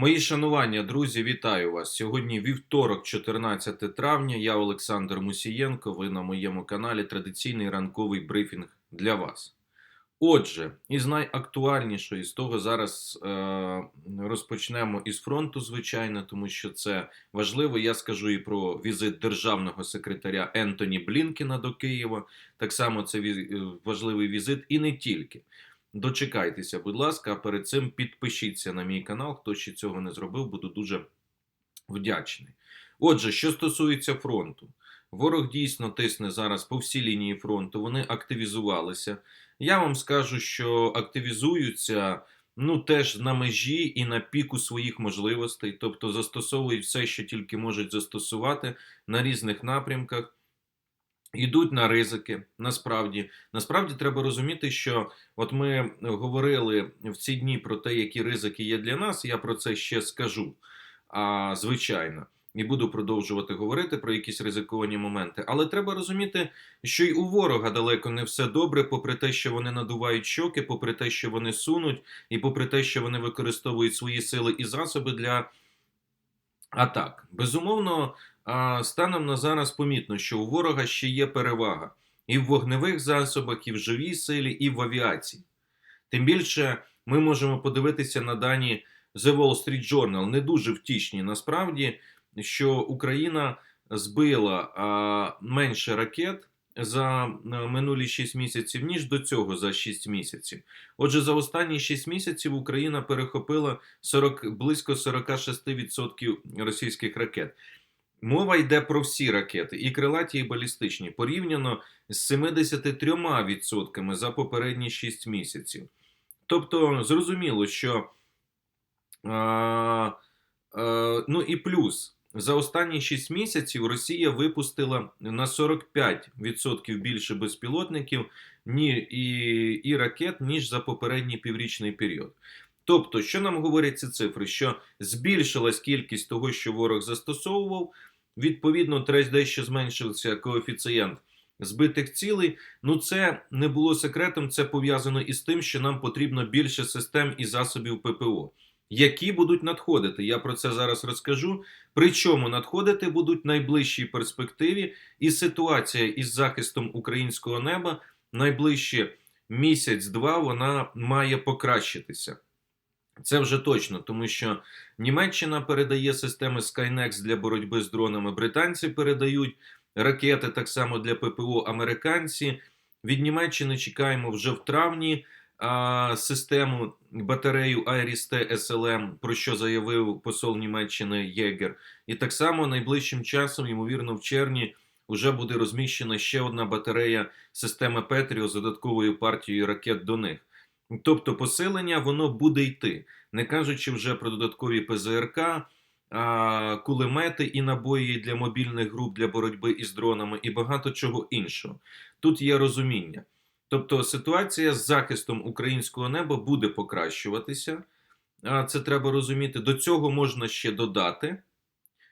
Мої шанування, друзі, вітаю вас. Сьогодні вівторок, 14 травня. Я Олександр Мусієнко. Ви на моєму каналі традиційний ранковий брифінг для вас. Отже, із найактуальнішого, з того зараз е, розпочнемо із фронту, звичайно, тому що це важливо. Я скажу і про візит державного секретаря Ентоні Блінкіна до Києва. Так само це е, важливий візит, і не тільки. Дочекайтеся, будь ласка, а перед цим підпишіться на мій канал. Хто ще цього не зробив, буду дуже вдячний. Отже, що стосується фронту, ворог дійсно тисне зараз по всій лінії фронту. Вони активізувалися. Я вам скажу, що активізуються ну теж на межі і на піку своїх можливостей, тобто застосовують все, що тільки можуть застосувати на різних напрямках. Йдуть на ризики. Насправді, насправді треба розуміти, що от ми говорили в ці дні про те, які ризики є для нас. Я про це ще скажу. А, звичайно, і буду продовжувати говорити про якісь ризиковані моменти. Але треба розуміти, що й у ворога далеко не все добре, попри те, що вони надувають щоки, попри те, що вони сунуть, і попри те, що вони використовують свої сили і засоби для атак. Безумовно, а, станом на зараз помітно, що у ворога ще є перевага і в вогневих засобах, і в живій силі, і в авіації. Тим більше ми можемо подивитися на дані The Wall Street Journal, не дуже втішні насправді, що Україна збила а, менше ракет за минулі 6 місяців, ніж до цього за 6 місяців. Отже, за останні 6 місяців Україна перехопила 40, близько 46% російських ракет. Мова йде про всі ракети, і крилаті, і балістичні, порівняно з 73% за попередні 6 місяців. Тобто, зрозуміло, що а, а, ну і плюс. За останні 6 місяців Росія випустила на 45% більше безпілотників ні, і, і ракет, ніж за попередній піврічний період. Тобто, що нам говорять ці цифри? Що збільшилась кількість того, що ворог застосовував, відповідно, тресь дещо зменшився коефіцієнт збитих цілей. Ну, це не було секретом, це пов'язано із тим, що нам потрібно більше систем і засобів ППО, які будуть надходити. Я про це зараз розкажу. Причому надходити будуть в найближчій перспективі, і ситуація із захистом українського неба найближчі місяць-два вона має покращитися. Це вже точно, тому що Німеччина передає системи Skynex для боротьби з дронами, британці передають ракети так само для ППО американці. Від Німеччини чекаємо вже в травні а, систему батарею Iris-T SLM, про що заявив посол Німеччини Єгер. І так само найближчим часом, ймовірно, в червні вже буде розміщена ще одна батарея системи Петріо з додатковою партією ракет до них. Тобто посилення воно буде йти, не кажучи вже про додаткові ПЗРК, кулемети і набої для мобільних груп для боротьби із дронами і багато чого іншого. Тут є розуміння. Тобто ситуація з захистом українського неба буде покращуватися. Це треба розуміти. До цього можна ще додати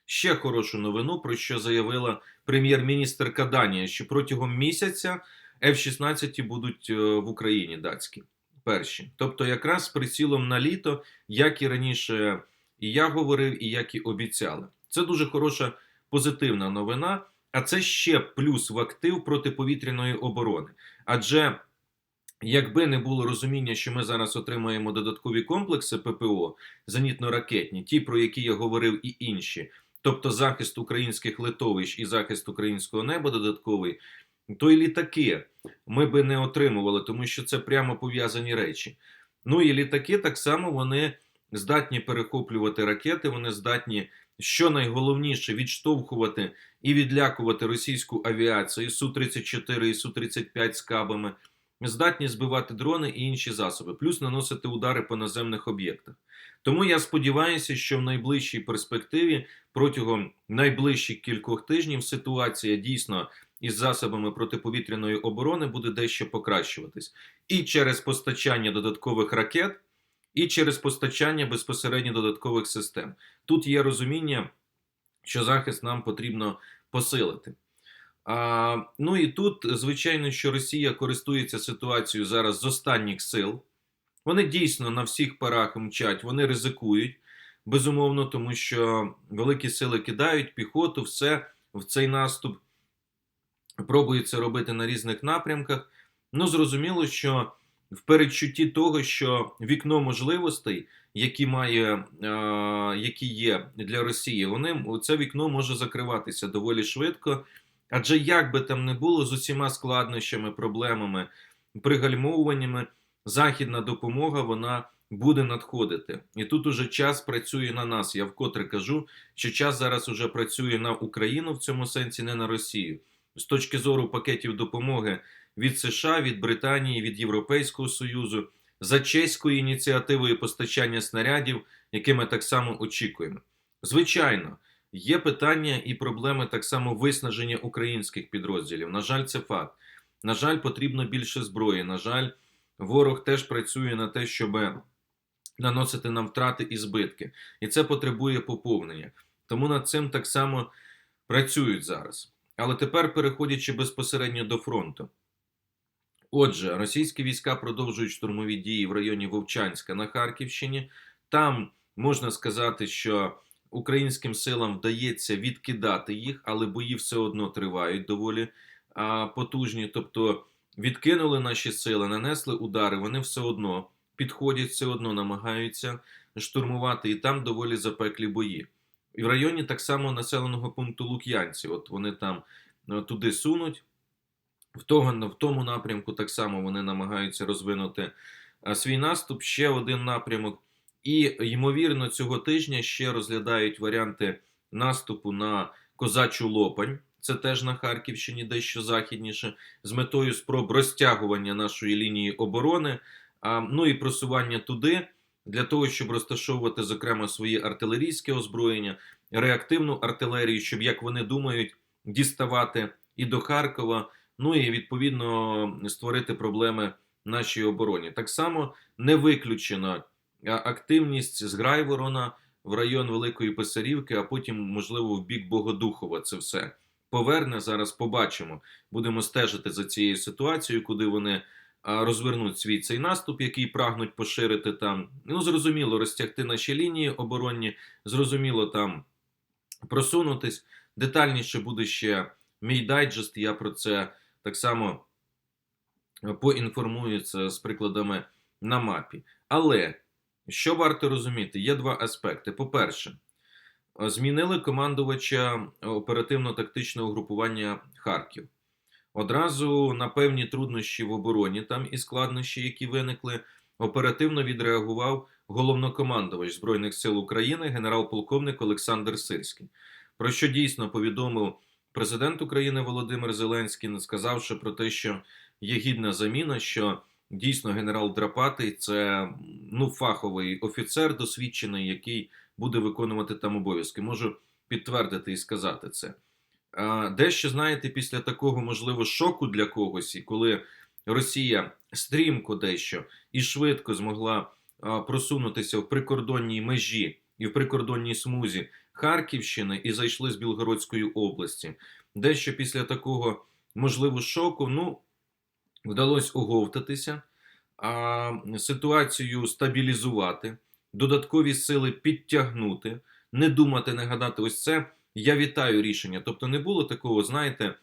ще хорошу новину, про що заявила прем'єр-міністр Каданія, що протягом місяця F-16 будуть е, в Україні датські перші. Тобто, якраз з прицілом на літо, як і раніше і я говорив, і як і обіцяли. Це дуже хороша позитивна новина. А це ще плюс в актив протиповітряної оборони. Адже якби не було розуміння, що ми зараз отримаємо додаткові комплекси ППО, зенітно-ракетні, ті, про які я говорив, і інші, тобто захист українських литовищ і захист українського неба додатковий, то і літаки ми би не отримували, тому що це прямо пов'язані речі. Ну і літаки так само вони здатні перехоплювати ракети, вони здатні, що найголовніше, відштовхувати і відлякувати російську авіацію Су-34 і Су-35 з кабами, здатні збивати дрони і інші засоби, плюс наносити удари по наземних об'єктах. Тому я сподіваюся, що в найближчій перспективі протягом найближчих кількох тижнів ситуація дійсно із засобами протиповітряної оборони буде дещо покращуватись і через постачання додаткових ракет, і через постачання безпосередньо додаткових систем. Тут є розуміння, що захист нам потрібно посилити. А, ну і тут, звичайно, що Росія користується ситуацією зараз з останніх сил. Вони дійсно на всіх парах мчать, вони ризикують. безумовно, тому що великі сили кидають піхоту, все в цей наступ пробують це робити на різних напрямках. Ну, зрозуміло, що в передчутті того, що вікно можливостей, які має, е, які є для Росії, вони це вікно може закриватися доволі швидко. Адже як би там не було з усіма складнощами, проблемами, пригальмовуваннями, західна допомога вона буде надходити. І тут уже час працює на нас. Я вкотре кажу, що час зараз уже працює на Україну в цьому сенсі, не на Росію. З точки зору пакетів допомоги від США, від Британії, від Європейського Союзу, за чеською ініціативою постачання снарядів, яке ми так само очікуємо. Звичайно, є питання і проблеми так само виснаження українських підрозділів. На жаль, це факт. На жаль, потрібно більше зброї. На жаль, ворог теж працює на те, щоб наносити нам втрати і збитки. І це потребує поповнення. Тому над цим так само працюють зараз. Але тепер переходячи безпосередньо до фронту. Отже, російські війська продовжують штурмові дії в районі Вовчанська на Харківщині. Там можна сказати, що українським силам вдається відкидати їх, але бої все одно тривають доволі а, потужні. Тобто відкинули наші сили, нанесли удари, вони все одно підходять, все одно намагаються штурмувати, і там доволі запеклі бої. І в районі так само населеного пункту Лук'янці. От вони там е, туди сунуть. В, того, в тому напрямку так само вони намагаються розвинути свій наступ. Ще один напрямок. І, ймовірно, цього тижня ще розглядають варіанти наступу на Козачу Лопань. Це теж на Харківщині, дещо західніше, з метою спроб розтягування нашої лінії оборони, ну і просування туди для того, щоб розташовувати, зокрема, свої артилерійське озброєння, реактивну артилерію, щоб, як вони думають, діставати і до Харкова, ну і відповідно створити проблеми нашій обороні. Так само не виключена активність з Грайворона в район Великої Писарівки, а потім, можливо, в бік Богодухова це все поверне. Зараз побачимо. Будемо стежити за цією ситуацією, куди вони розвернуть свій цей наступ, який прагнуть поширити там. Ну, зрозуміло, розтягти наші лінії оборонні, зрозуміло там просунутись. Детальніше буде ще мій дайджест. Я про це так само поінформую це з прикладами на мапі. Але що варто розуміти? Є два аспекти. По-перше, змінили командувача оперативно-тактичного групування Харків. Одразу на певні труднощі в обороні там і складнощі, які виникли, оперативно відреагував головнокомандувач Збройних сил України генерал-полковник Олександр Сирський, про що дійсно повідомив президент України Володимир Зеленський, сказавши про те, що є гідна заміна, що дійсно генерал Драпатий це ну, фаховий офіцер, досвідчений, який буде виконувати там обов'язки. Можу підтвердити і сказати це. Дещо, знаєте, після такого, можливо, шоку для когось, і коли Росія стрімко дещо і швидко змогла просунутися в прикордонній межі і в прикордонній смузі Харківщини і зайшли з Білгородської області. Дещо після такого, можливо, шоку, ну, вдалося оговтатися, а ситуацію стабілізувати, додаткові сили підтягнути, не думати, не гадати ось це. Я вітаю рішення. Тобто не було такого, знаєте,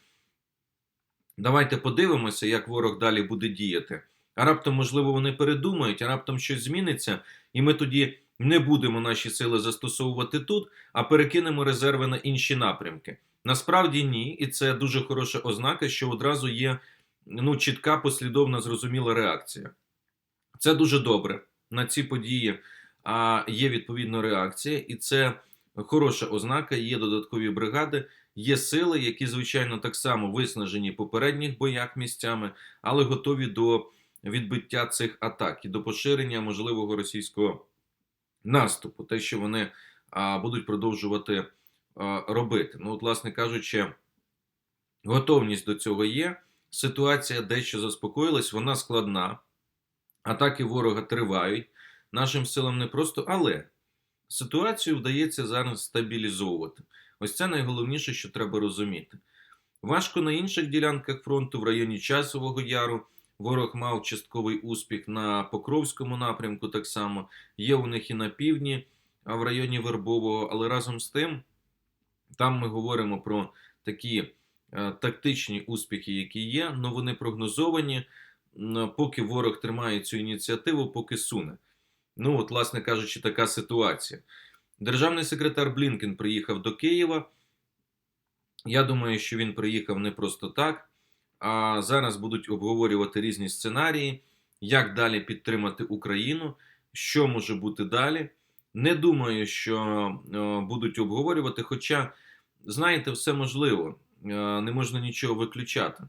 давайте подивимося, як ворог далі буде діяти. А раптом, можливо, вони передумають, а раптом щось зміниться, і ми тоді не будемо наші сили застосовувати тут, а перекинемо резерви на інші напрямки. Насправді ні, і це дуже хороша ознака, що одразу є ну, чітка, послідовна, зрозуміла реакція. Це дуже добре. На ці події а, є відповідна реакція, і це хороша ознака. Є додаткові бригади, є сили, які, звичайно, так само виснажені в попередніх боях місцями, але готові до відбиття цих атак і до поширення можливого російського наступу, те, що вони а, будуть продовжувати а, робити. Ну, от, власне кажучи, готовність до цього є. Ситуація дещо заспокоїлась, вона складна. Атаки ворога тривають. Нашим силам не просто, але ситуацію вдається зараз стабілізовувати. Ось це найголовніше, що треба розуміти. Важко на інших ділянках фронту в районі Часового Яру. Ворог мав частковий успіх на Покровському напрямку. Так само є у них і на півдні а, в районі Вербового, але разом з тим, там ми говоримо про такі е, тактичні успіхи, які є, але вони прогнозовані, поки ворог тримає цю ініціативу, поки суне. Ну, от, власне кажучи, така ситуація. Державний секретар Блінкен приїхав до Києва. Я думаю, що він приїхав не просто так. А зараз будуть обговорювати різні сценарії, як далі підтримати Україну, що може бути далі. Не думаю, що е, будуть обговорювати, хоча, знаєте, все можливо, Е, не можна нічого виключати.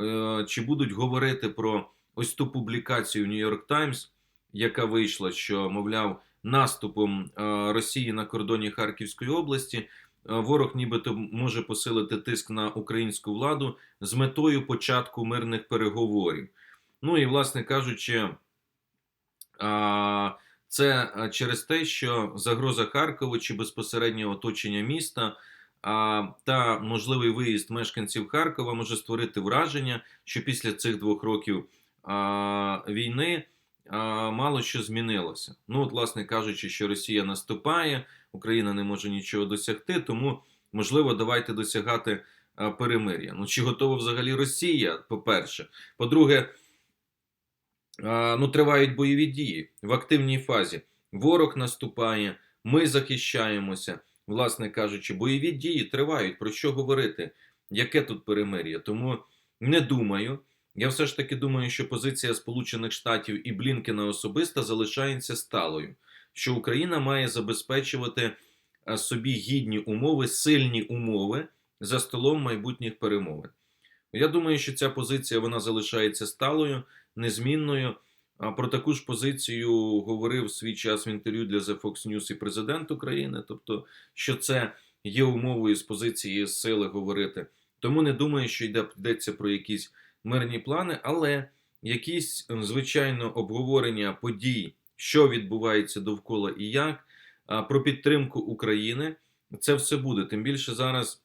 Е, Чи будуть говорити про ось ту публікацію York Times, яка вийшла, що, мовляв, наступом е, Росії на кордоні Харківської області е, ворог нібито може посилити тиск на українську владу з метою початку мирних переговорів. Ну і, власне кажучи, це через те, що загроза Харкову чи безпосереднє оточення міста та можливий виїзд мешканців Харкова може створити враження, що після цих двох років війни мало що змінилося. Ну, от, власне кажучи, що Росія наступає, Україна не може нічого досягти, тому можливо, давайте досягати перемир'я. Ну, чи готова взагалі Росія? По-перше, по-друге, ну, тривають бойові дії в активній фазі. Ворог наступає, ми захищаємося. Власне кажучи, бойові дії тривають. Про що говорити? Яке тут перемир'я? Тому не думаю. Я все ж таки думаю, що позиція Сполучених Штатів і Блінкена особиста залишається сталою, що Україна має забезпечувати собі гідні умови, сильні умови за столом майбутніх перемовин. Я думаю, що ця позиція вона залишається сталою, незмінною. А Про таку ж позицію говорив свій час в інтерв'ю для The Fox News і президент України, тобто, що це є умовою з позиції сили говорити. Тому не думаю, що йде йдеться про якісь мирні плани, але якісь звичайно обговорення подій, що відбувається довкола і як, про підтримку України. Це все буде. Тим більше зараз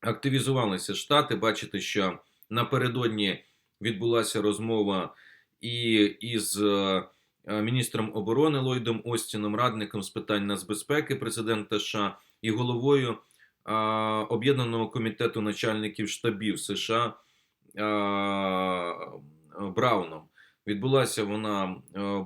активізувалися штати. Бачите, що напередодні відбулася розмова і із е, е, міністром оборони Ллойдом Остіном, радником з питань нацбезпеки президента США і головою е, об'єднаного комітету начальників штабів США е, Брауном. Відбулася вона,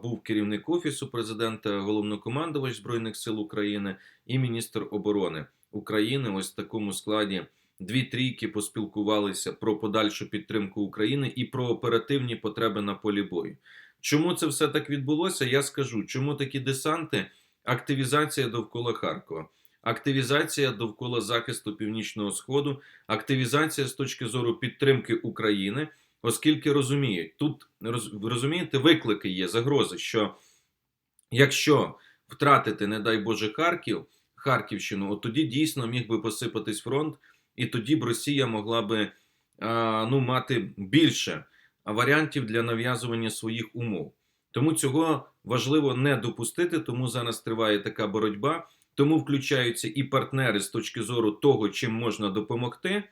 був керівник офісу президента, головнокомандувач Збройних сил України і міністр оборони України. Ось в такому складі дві трійки поспілкувалися про подальшу підтримку України і про оперативні потреби на полі бою. Чому це все так відбулося? Я скажу, чому такі десанти, активізація довкола Харкова, активізація довкола захисту Північного Сходу, активізація з точки зору підтримки України, оскільки розуміють, тут розумієте, виклики є, загрози, що якщо втратити, не дай Боже, Харків, Харківщину, от тоді дійсно міг би посипатись фронт, і тоді б Росія могла би ну, мати більше варіантів для нав'язування своїх умов. Тому цього важливо не допустити, тому зараз триває така боротьба. Тому включаються і партнери з точки зору того, чим можна допомогти,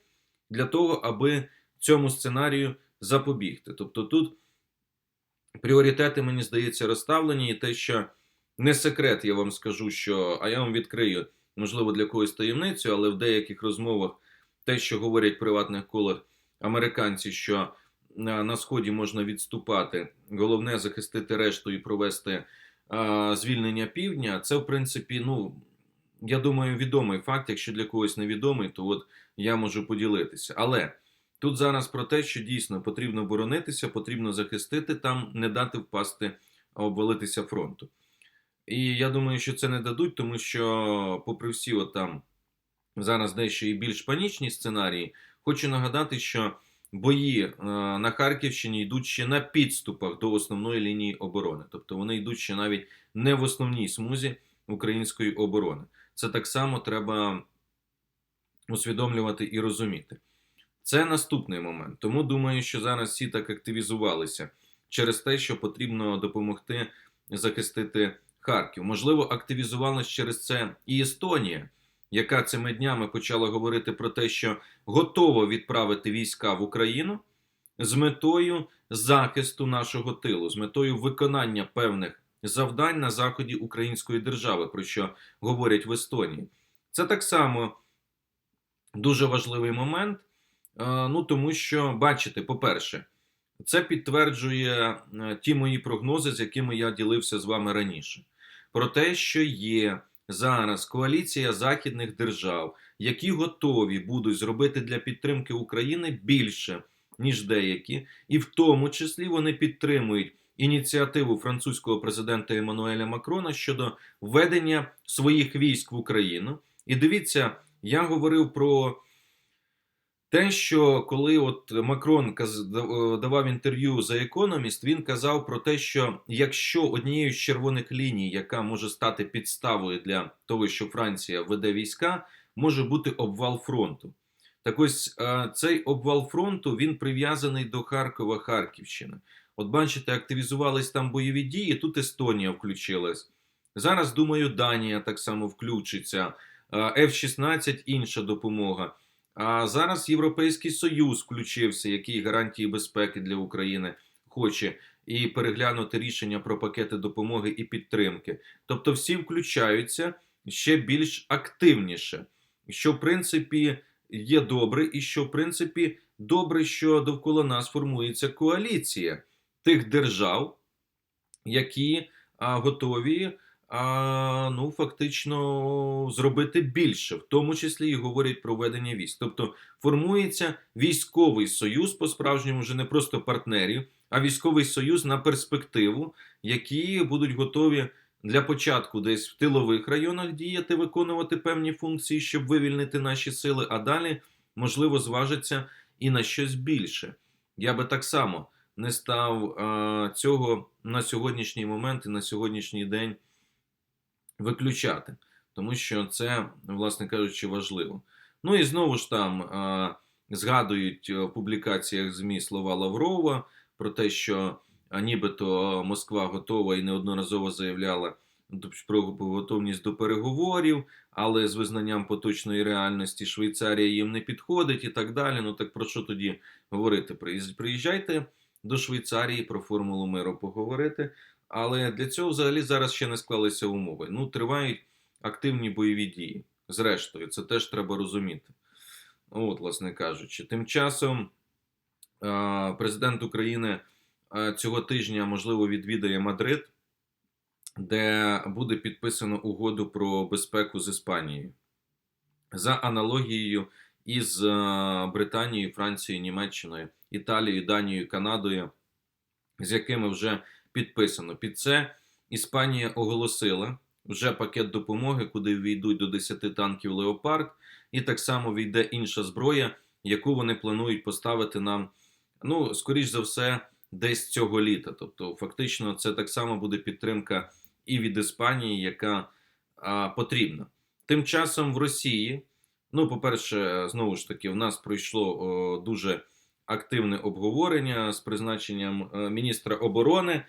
для того, аби цьому сценарію запобігти. Тобто тут пріоритети, мені здається, розставлені, і те, що не секрет, я вам скажу, що а я вам відкрию, можливо, для когось таємницю, але в деяких розмовах те, що говорять в приватних колах американці, що на сході можна відступати, головне захистити решту і провести звільнення півдня. Це, в принципі, ну я думаю, відомий факт. Якщо для когось невідомий, то от я можу поділитися. Але тут зараз про те, що дійсно потрібно боронитися, потрібно захистити там, не дати впасти, обвалитися фронту. І я думаю, що це не дадуть, тому що, попри всі, от там зараз дещо і більш панічні сценарії, хочу нагадати, що бої е, на Харківщині йдуть ще на підступах до основної лінії оборони, тобто вони йдуть ще навіть не в основній смузі української оборони. Це так само треба усвідомлювати і розуміти. Це наступний момент. Тому думаю, що зараз всі так активізувалися через те, що потрібно допомогти захистити Харків. Можливо, активізувалась через це і Естонія, яка цими днями почала говорити про те, що готова відправити війська в Україну з метою захисту нашого тилу, з метою виконання певних завдань на заході української держави, про що говорять в Естонії. Це так само дуже важливий момент. е, Ну тому що, бачите, по-перше, це підтверджує е, ті мої прогнози, з якими я ділився з вами раніше, про те, що є зараз коаліція західних держав, які готові будуть зробити для підтримки України більше, ніж деякі, і в тому числі вони підтримують ініціативу французького президента Еммануеля Макрона щодо введення своїх військ в Україну. І дивіться, я говорив про те, що коли от Макрон давав інтерв'ю за Economist, він казав про те, що якщо однією з червоних ліній, яка може стати підставою для того, що Франція веде війська, може бути обвал фронту. Так ось е, цей обвал фронту він прив'язаний до Харкова, Харківщини. От бачите, активізувались там бойові дії. Тут Естонія включилась. Зараз, думаю, Данія так само включиться. Е, F-16 інша допомога. А зараз Європейський Союз включився, який гарантії безпеки для України хоче, і переглянути рішення про пакети допомоги і підтримки. Тобто, всі включаються ще більш активніше, що в принципі є добре, і що в принципі добре, що довкола нас формується коаліція тих держав, які а, готові а, ну, фактично зробити більше, в тому числі і говорять про ведення військ. Тобто формується військовий союз по справжньому вже не просто партнерів, а військовий союз на перспективу, які будуть готові для початку десь в тилових районах діяти, виконувати певні функції, щоб вивільнити наші сили, а далі, можливо, зважиться і на щось більше. Я би так само не став цього на сьогоднішній момент і на сьогоднішній день виключати, тому що це, власне кажучи, важливо. Ну і знову ж там згадують в публікаціях ЗМІ слова Лаврова про те, що нібито Москва готова і неодноразово заявляла про готовність до переговорів, але з визнанням поточної реальності Швейцарія їм не підходить і так далі. Ну так про що тоді говорити? Приїжджайте до Швейцарії про формулу миру поговорити. Але для цього взагалі зараз ще не склалися умови. Ну, тривають активні бойові дії. Зрештою, це теж треба розуміти. От, власне кажучи, тим часом президент України цього тижня, можливо, відвідає Мадрид, де буде підписано угоду про безпеку з Іспанією. За аналогією із Британією, Францією, Німеччиною, Італією, Данією, Канадою, з якими вже підписано. Під це Іспанія оголосила вже пакет допомоги, куди війдуть до 10 танків Леопард, і так само війде інша зброя, яку вони планують поставити нам, ну, скоріш за все, десь цього літа. Тобто, фактично, це так само буде підтримка і від Іспанії, яка а, потрібна. Тим часом в Росії, ну, по-перше, знову ж таки, в нас пройшло о, дуже активне обговорення з призначенням е, міністра оборони.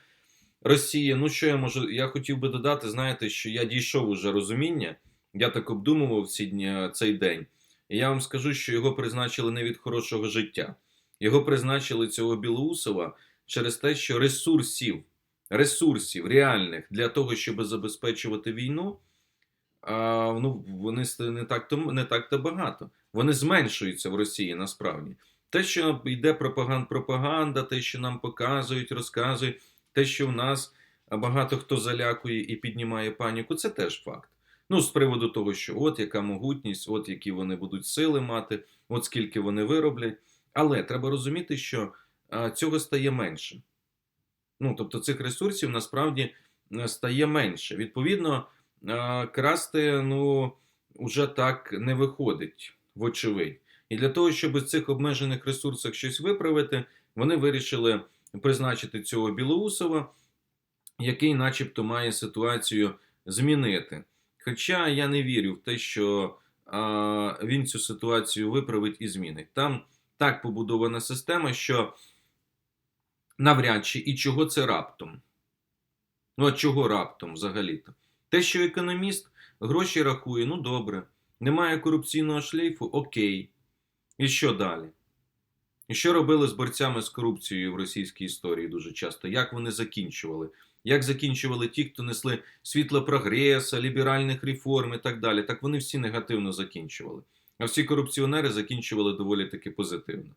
Росії. Ну, що я можу? Я хотів би додати, знаєте, що я дійшов уже розуміння, я так обдумував ці дні, цей день. І я вам скажу, що його призначили не від хорошого життя. Його призначили цього Білоусова через те, що ресурсів, ресурсів реальних для того, щоб забезпечувати війну, а, ну, вони не так-то не так-то багато. Вони зменшуються в Росії насправді. Те, що йде пропаганда, пропаганда, те, що нам показують, розказують те, що в нас багато хто залякує і піднімає паніку, це теж факт. Ну, з приводу того, що от яка могутність, от які вони будуть сили мати, от скільки вони вироблять. Але треба розуміти, що цього стає менше. Ну, тобто цих ресурсів насправді стає менше. Відповідно, красти ну, вже так не виходить, вочевидь. І для того, щоб з цих обмежених ресурсах щось виправити, вони вирішили призначити цього Білоусова, який, начебто, має ситуацію змінити. Хоча я не вірю в те, що а, він цю ситуацію виправить і змінить. Там так побудована система, що навряд чи і чого це раптом. Ну, а чого раптом взагалі-то? Те, що економіст гроші рахує, ну добре. Немає корупційного шлейфу, окей. І що далі? І що робили з борцями з корупцією в російській історії дуже часто? Як вони закінчували? як закінчували ті, хто несли світло прогреса, ліберальних реформ і так далі. Так вони всі негативно закінчували. А всі корупціонери закінчували доволі таки позитивно.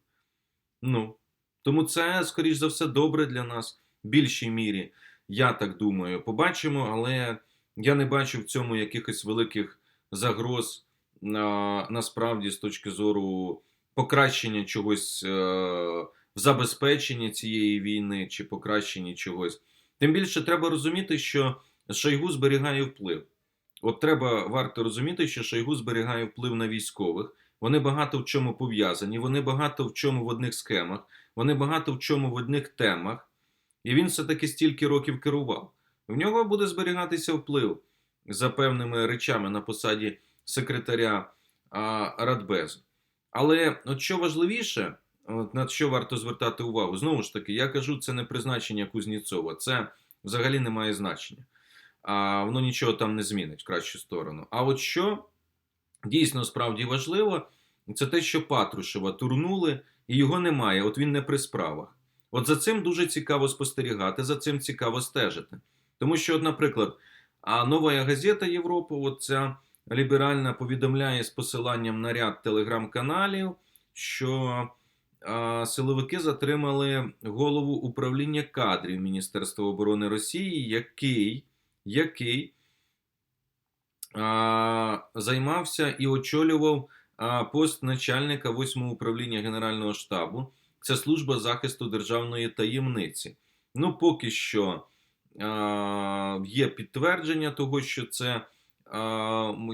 Ну, тому це, скоріш за все, добре для нас в більшій мірі. Я так думаю. Побачимо, але я не бачу в цьому якихось великих загроз на, насправді з точки зору покращення чогось е, в забезпеченні цієї війни чи покращенні чогось. Тим більше треба розуміти, що Шойгу зберігає вплив. От треба варто розуміти, що Шойгу зберігає вплив на військових. Вони багато в чому пов'язані, вони багато в чому в одних схемах, вони багато в чому в одних темах. І він все-таки стільки років керував. В нього буде зберігатися вплив за певними речами на посаді секретаря Радбезу. Але от що важливіше, от на що варто звертати увагу, знову ж таки, я кажу, це не призначення Кузніцова, це взагалі не має значення. А, Воно нічого там не змінить в кращу сторону. А от що дійсно справді важливо, це те, що Патрушева турнули, і його немає. От він не при справах. От за цим дуже цікаво спостерігати, за цим цікаво стежити. Тому що, от, наприклад, а нова газета Європа, от ця ліберальна, повідомляє з посиланням на ряд телеграм-каналів, що силовики затримали голову управління кадрів Міністерства оборони Росії, який, який а, займався і очолював а, пост начальника 8 управління Генерального штабу. Це служба захисту державної таємниці. Ну, поки що а, є підтвердження того, що це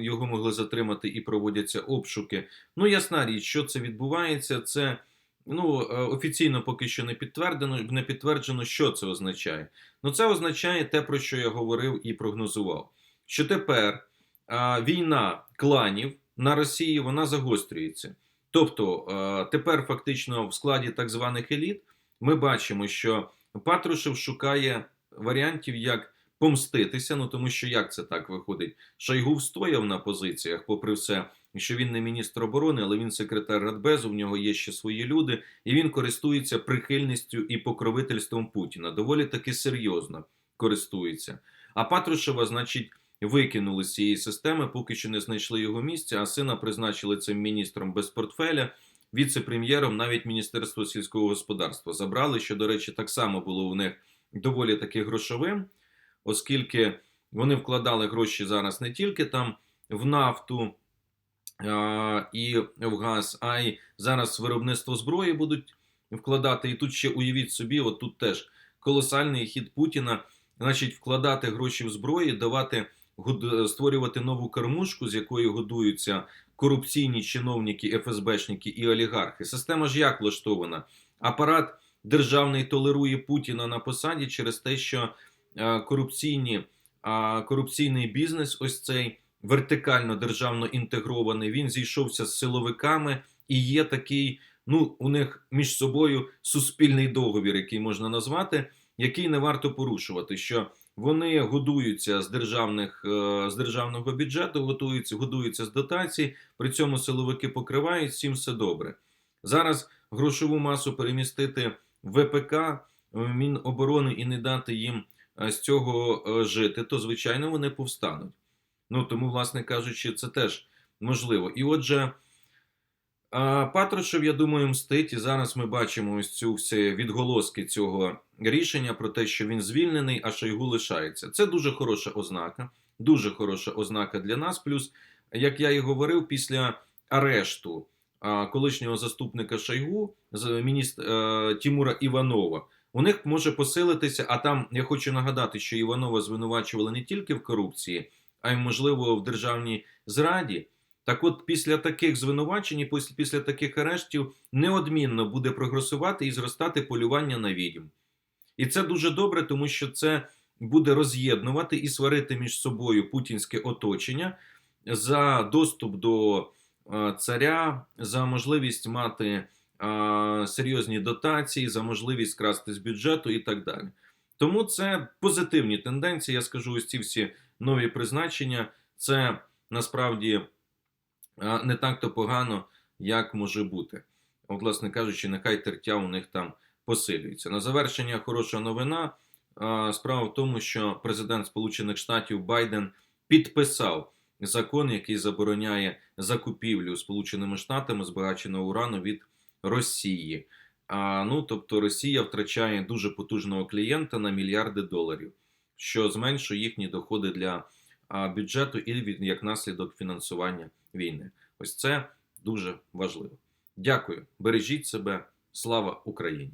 його могли затримати і проводяться обшуки. Ну, ясна річ, що це відбувається, це ну, е, офіційно поки що не підтверджено, не підтверджено, що це означає. Ну, це означає те, про що я говорив і прогнозував. Що тепер війна кланів на Росії вона загострюється. Тобто е, тепер фактично в складі так званих еліт ми бачимо, що Патрушев шукає варіантів, як помститися. Ну тому що як це так виходить? Шойгу встояв на позиціях, попри все, що він не міністр оборони, але він секретар Радбезу, в нього є ще свої люди, і він користується прихильністю і покровительством Путіна. Доволі таки серйозно користується. А Патрушева, значить. Викинули з цієї системи, поки що не знайшли його місця, а сина призначили цим міністром без портфеля, віце-прем'єром навіть Міністерства сільського господарства. Забрали, що, до речі, так само було у них доволі таки грошовим, оскільки вони вкладали гроші зараз не тільки там в нафту і в газ, а й зараз виробництво зброї будуть вкладати. І тут ще уявіть собі, от тут теж колосальний хід Путіна, значить, вкладати гроші в зброї, давати створювати нову кормушку, з якої годуються корупційні чиновники, ФСБшники і олігархи. Система ж як влаштована? Апарат державний толерує Путіна на посаді через те, що корупційні, корупційний бізнес, ось цей вертикально державно інтегрований, він зійшовся з силовиками і є такий. Ну, у них між собою суспільний договір, який можна назвати, який не варто порушувати. що вони годуються з державних е, з державного бюджету, готуються, годуються з дотацій. При цьому силовики покривають всім все добре. Зараз грошову масу перемістити в ВПК в Міноборони і не дати їм е, з цього е, жити, то звичайно вони повстануть. Ну тому, власне кажучи, це теж можливо. І отже. Патрушев, я думаю, мстить, і зараз ми бачимо ось цю всі відголоски цього рішення про те, що він звільнений, а Шойгу лишається. Це дуже хороша ознака, дуже хороша ознака для нас. Плюс, як я і говорив, після арешту колишнього заступника Шойгу, міністр е, Тімура Іванова, у них може посилитися. А там я хочу нагадати, що Іванова звинувачували не тільки в корупції, а й можливо в державній зраді. Так от, після таких звинувачень, і після, після таких арештів неодмінно буде прогресувати і зростати полювання на відьм. І це дуже добре, тому що це буде роз'єднувати і сварити між собою путінське оточення за доступ до е, царя, за можливість мати серйозні дотації, за можливість красти з бюджету і так далі. Тому це позитивні тенденції. Я скажу ось ці всі нові призначення. Це насправді не так-то погано, як може бути. От, власне кажучи, нехай тертя у них там посилюється. На завершення хороша новина. Справа в тому, що президент Сполучених Штатів Байден підписав закон, який забороняє закупівлю Сполученими Штатами збагаченого урану від Росії. А, ну, тобто Росія втрачає дуже потужного клієнта на мільярди доларів, що зменшує їхні доходи для а, бюджету і від як наслідок фінансування війни. Ось це дуже важливо. Дякую. Бережіть себе. Слава Україні!